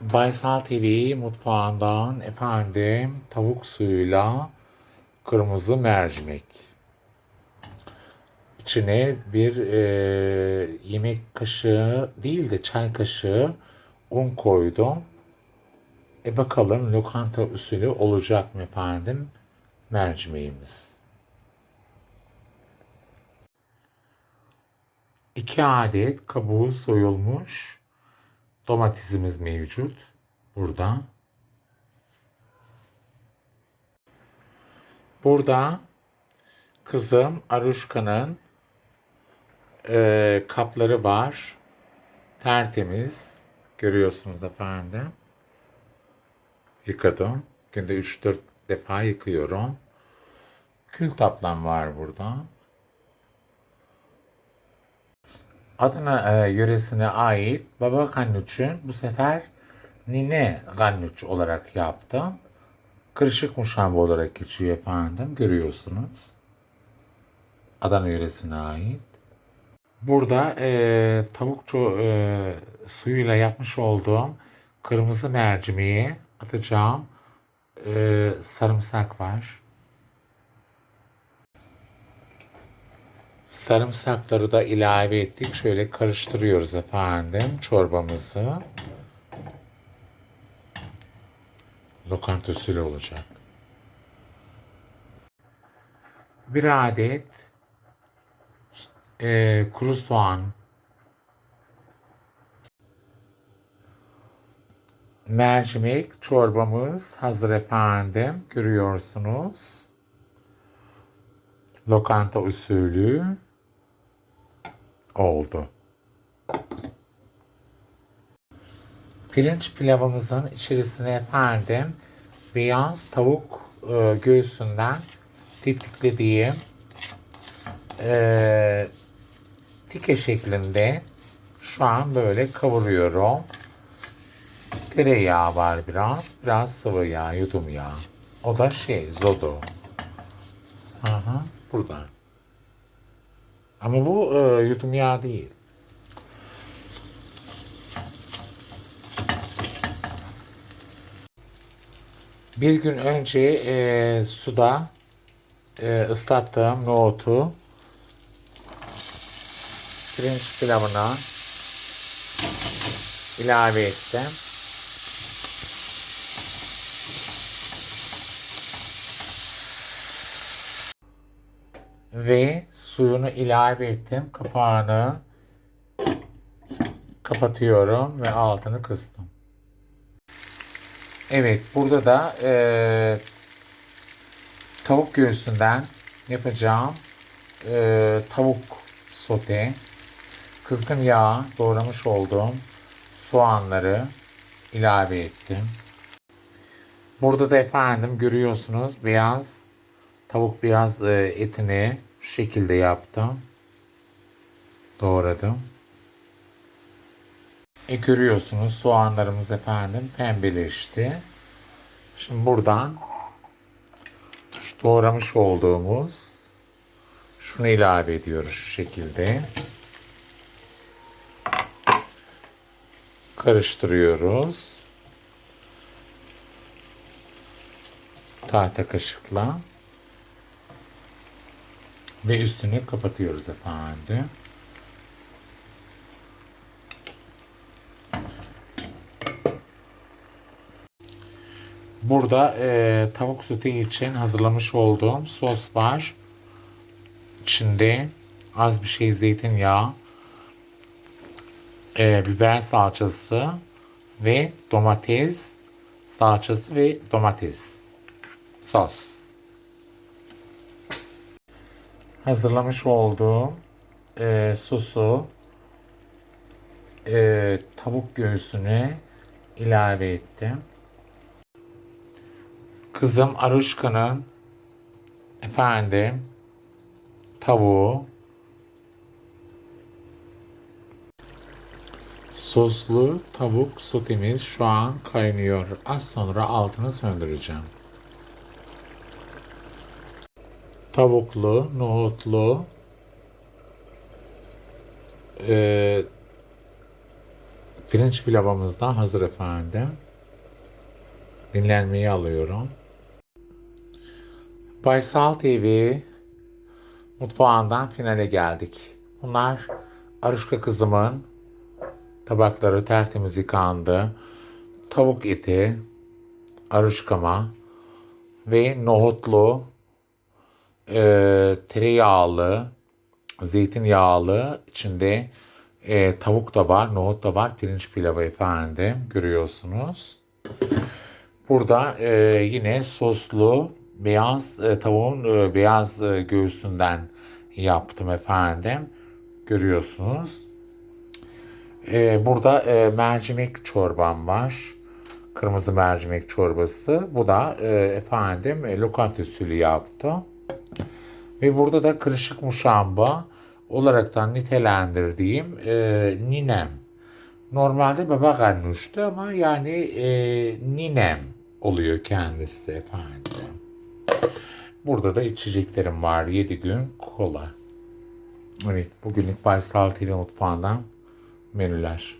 Baysal TV mutfağından efendim tavuk suyuyla kırmızı mercimek. İçine bir e, yemek kaşığı değil de çay kaşığı un koydum. E bakalım lokanta usulü olacak mı efendim mercimeğimiz. 2 adet kabuğu soyulmuş domatesimiz mevcut burada. Burada kızım Aruşka'nın e, kapları var. Tertemiz. Görüyorsunuz efendim. Yıkadım. Günde 3-4 defa yıkıyorum. Kül taplam var burada. Adana e, yöresine ait baba gannuç'un bu sefer nine gannuç olarak yaptım. Kırışık muşamba olarak geçiyor efendim. Görüyorsunuz. Adana yöresine ait. Burada e, tavuk e, suyuyla yapmış olduğum kırmızı mercimeği atacağım e, sarımsak var. Sarımsakları da ilave ettik. Şöyle karıştırıyoruz efendim çorbamızı. Lokanta usulü olacak. Bir adet e, kuru soğan, mercimek çorbamız hazır efendim. Görüyorsunuz. Lokanta usulü oldu. Pirinç pilavımızın içerisine efendim beyaz tavuk e, göğsünden tiftiklediğim e, tike şeklinde şu an böyle kavuruyorum. Tereyağı var biraz. Biraz sıvı yağ, yudum yağ. O da şey, zodo. Aha, burada. Ama bu e, yudum yağ değil. Bir gün önce e, suda e, ıslattığım nohutu pirinç pilavına ilave ettim. Ve suyunu ilave ettim. Kapağını kapatıyorum ve altını kıstım. Evet burada da e, tavuk göğsünden yapacağım e, tavuk sote. Kızgın yağ doğramış olduğum soğanları ilave ettim. Burada da efendim görüyorsunuz beyaz tavuk beyaz e, etini şu şekilde yaptım. Doğradım. E görüyorsunuz soğanlarımız efendim pembeleşti. Şimdi buradan şu doğramış olduğumuz şunu ilave ediyoruz şu şekilde. Karıştırıyoruz. Tahta kaşıkla. Ve üstünü kapatıyoruz efendim. Burada e, tavuk sote için hazırlamış olduğum sos var. İçinde az bir şey zeytinyağı, e, biber salçası ve domates salçası ve domates sos. Hazırlamış olduğum e, sosu e, tavuk göğsüne ilave ettim. Kızım Aruşka'nın efendim tavuğu soslu tavuk sotemiz şu an kaynıyor. Az sonra altını söndüreceğim. Tavuklu, nohutlu, e, Pirinç pilavımız da hazır efendim. Dinlenmeyi alıyorum. Baysal TV mutfağından finale geldik. Bunlar Aruşka kızımın tabakları tertemiz yıkandı. Tavuk eti, aruşkama ve nohutlu, e, tereyağlı, zeytinyağlı, içinde e, tavuk da var, nohut da var, pirinç pilavı efendim görüyorsunuz. Burada e, yine soslu beyaz e, tavuğun e, beyaz e, göğsünden yaptım efendim. Görüyorsunuz. E, burada e, mercimek çorbam var. Kırmızı mercimek çorbası. Bu da e, efendim e, lokanta usulü yaptım. Ve burada da kırışık muşamba olaraktan nitelendirdiğim e, ninem. Normalde baba ganuştu ama yani e, ninem oluyor kendisi efendim. Burada da içeceklerim var. 7 gün kola. Evet bugünlük Baysal TV mutfağından menüler.